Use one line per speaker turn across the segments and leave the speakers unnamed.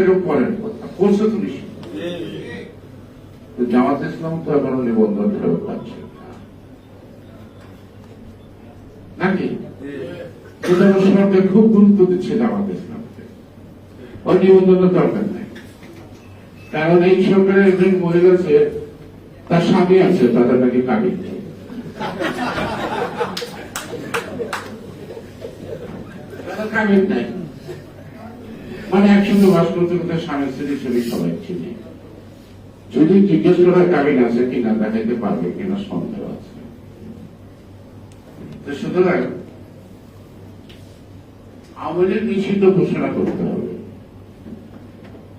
একটা পরের কথা করছে তো জামাত ইসলাম তো এখনও নিবন্ধন ফেরত পাচ্ছে। নাকি? সরকার খুব গুরুত্ব দিচ্ছে জামাত ইসলামকে। ওই নিবন্ধনের দরকার নাই। কারণ এই সরকারের একজন মহিলা আছে তার স্বামী আছে তাদের নাকি কাবিল কাবিল নাই। মানে একসঙ্গে বাস করতে করতে স্বামী স্ত্রী হিসেবে সবাই চিনি। যদি জিজ্ঞেস করা কাবিন আছে কিনা, দেখাইতে পারবে কিনা সন্দেহ আছে। সুতরাং আমাদের নিষিদ্ধ ঘোষণা করতে হবে।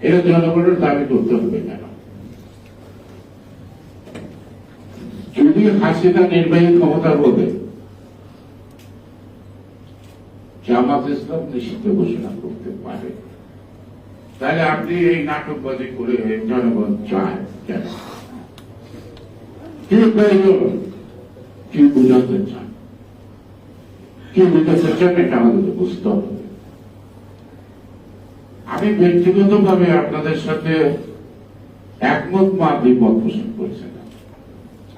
এটা জনগণের দাবি করতে হবে কেন? যদি হাসিনা নির্বাহী ক্ষমতা বলে জামাত ইসলাম নিষিদ্ধ ঘোষণা করতে পারে তাহলে আপনি এই নাটকবাজি করে জনগণ চায় কি বুঝাতে চান কি বুঝাতে চান এটা আমাদের বুঝতে হবে। আমি ব্যক্তিগত ভাবে আপনাদের সাথে একমত বা দ্বিমত পোষণ করছি না।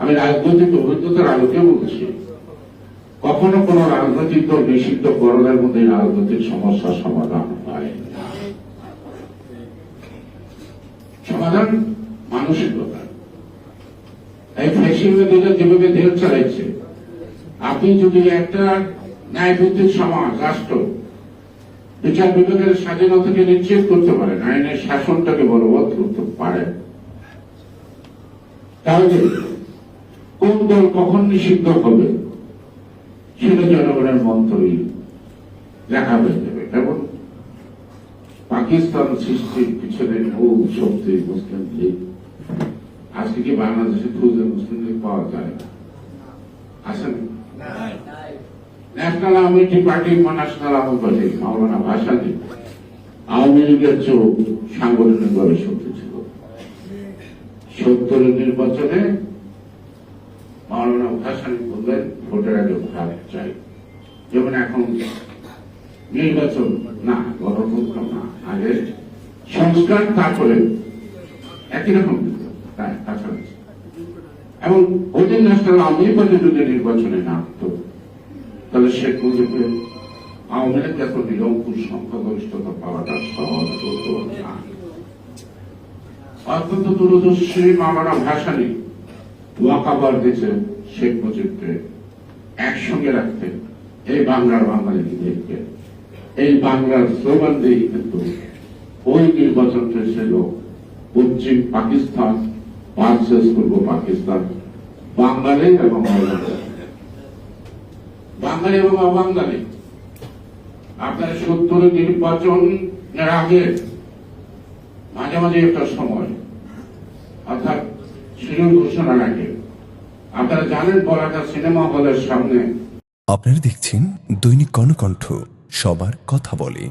আমি রাজনৈতিক অভিজ্ঞতার আলোকে বলছি। কখনো কোন রাজনৈতিক দল নিষিদ্ধ করণের মধ্যে রাজনৈতিক সমস্যার সমাধান হয় না। সমাধান মানসিকতা এই ফ্যাসিবাদীরা যেভাবে দেহ চালাইছে আপনি যদি একটা ন্যায়ভিত্তিক সমাজ, রাষ্ট্র, বিচার বিভাগের স্বাধীনতাকে নিশ্চিত করতে পারেন আইনের শাসনটাকে বলবৎ করতে পারেন তাহলে কোন দল কখন নিষিদ্ধ হবে, সেটা জনগণের মন্ত্রই দেখা হয়ে যাবে। এবং পাকিস্তান সৃষ্টির পিছনে মূল শক্তি মুসলিম লীগ। আজকে কি বাংলাদেশে খুঁজে মুসলিম লীগ পাওয়া যায় না। আসেন। National Awami League party national Awami party Maulana Bhasani, Awami লীগের চেয়েও সাংগঠনিকভাবে শক্তি ছিল। সত্তরের নির্বাচনে মাওলানা ভাসানি বললেন, ভোটের আগে ভাগ চাই। যেমন এখন নির্বাচন না গণতন্ত্র না। আগে সংস্কার তারপরে একই রকম কাছাকাছি এবং ওদের ন্যাশনাল আওয়ামী পার্টি যদি নির্বাচনে নামতো তাহলে শেখ মুজিবের আওয়ামী লীগ এত নিরঙ্কুশ সংখ্যাগরিষ্ঠতা পাওয়াটা সহজ হতো না। অত্যন্ত দূরদর্শী মামারা ভাষা নেই ওয়াকাবার দিয়েছে শেখ মুজিবকে একসঙ্গে রাখতে, এই বাংলার বাঙালি বাঙালিদেরকে এই বাংলার স্লোগান দিয়ে কিন্তু ওই নির্বাচনটা ছিল পশ্চিম পাকিস্তান ভার্সেস পূর্ব পাকিস্তান, বাঙালি এবং বাঙালি এবং অবাঙালি। আপনার সত্তরের নির্বাচনের আগে মাঝে মাঝে একটা সময়, অর্থাৎ শিডিউল ঘোষণার আগে, আপনারা জানেন বলাটা সিনেমা হলের সামনে
আপনারা দেখছেন দৈনিক কর্ণকণ্ঠ। সবার কথা বলে।